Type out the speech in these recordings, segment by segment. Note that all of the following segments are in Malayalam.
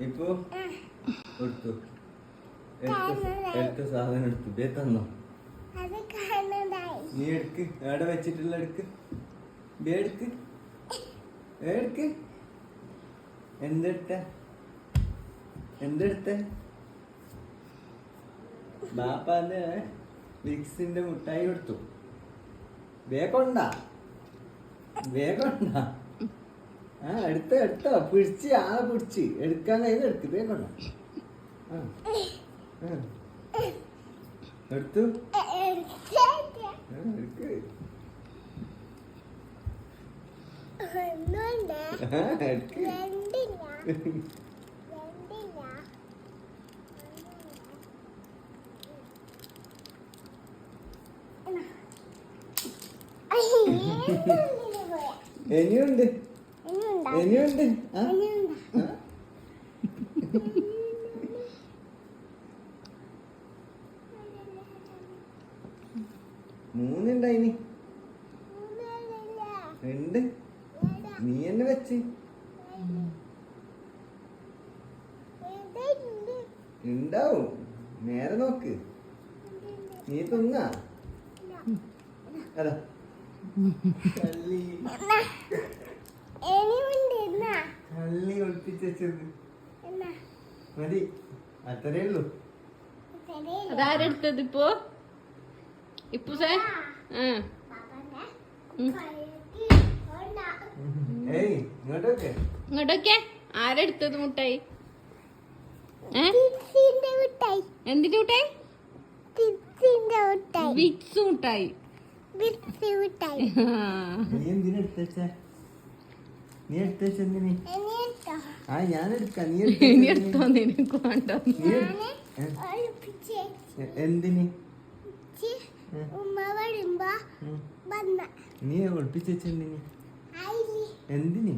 ഇപ്പൊ? എടുത്തു. എടുത്ത സാധനം എടുത്തു. ദേ തന്നോ. നീ എടുക്ക്. എവിടെ വെച്ചിട്ടുള്ള എടുക്ക്? എടുക്ക്. എടുക്ക്. എന്തെടുത്ത? എന്തെടുത്ത? ബാപ്പാന്റെ വിക്സിന്റെ മുട്ടായി കൊടുത്തു. വേഗണ്ട വേഗണ്ട ആ എടുത്ത എടുത്തോ. പിടിച്ച് ആളെ പിടിച്ച്. എടുക്കാൻ കഴിയുന്ന. എടുത്തു. രണ്ടില്ല രണ്ടില്ല ഇനിയുണ്ട്. ഇനിയുണ്ട്. മൂന്നുണ്ടായിനി. രണ്ട്. നീ എന്നെ വെച്ച്. ഉണ്ടാവും. നേരെ നോക്ക്. നീ തിന്നാ? അതാ. ഒളിപ്പിച്ചത് മതി. അത്രേ ഉള്ളൂ. അതാരെടുത്തത് ഇപ്പോ? ഇപ്പുസേ ആ. ഏയ് ഇങ്ങോട്ടൊക്കെ. ആരെടുത്തത് മുട്ടായി? എന്തിന്റെ മുട്ടായി? വിക്സ് മുട്ടായി. നീ എന്തിനാ എടുത്തച്ച നീ എടുത്തച്ച എന്തിനി? ആ ഞാൻ എടുക്കാം നീ ഇനി എടുത്തേ നിനക്ക് വേണ്ട. എന്തിന്? ഉമ്മ വരുമ്പോ വന്ന. നീ ഒളിപ്പിച്ചെന്തിന് എന്തിന്?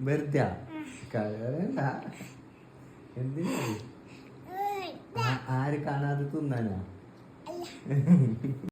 വെറുതെ. എന്തിനാ? ആര് കാണാതെ തിന്നാനാ?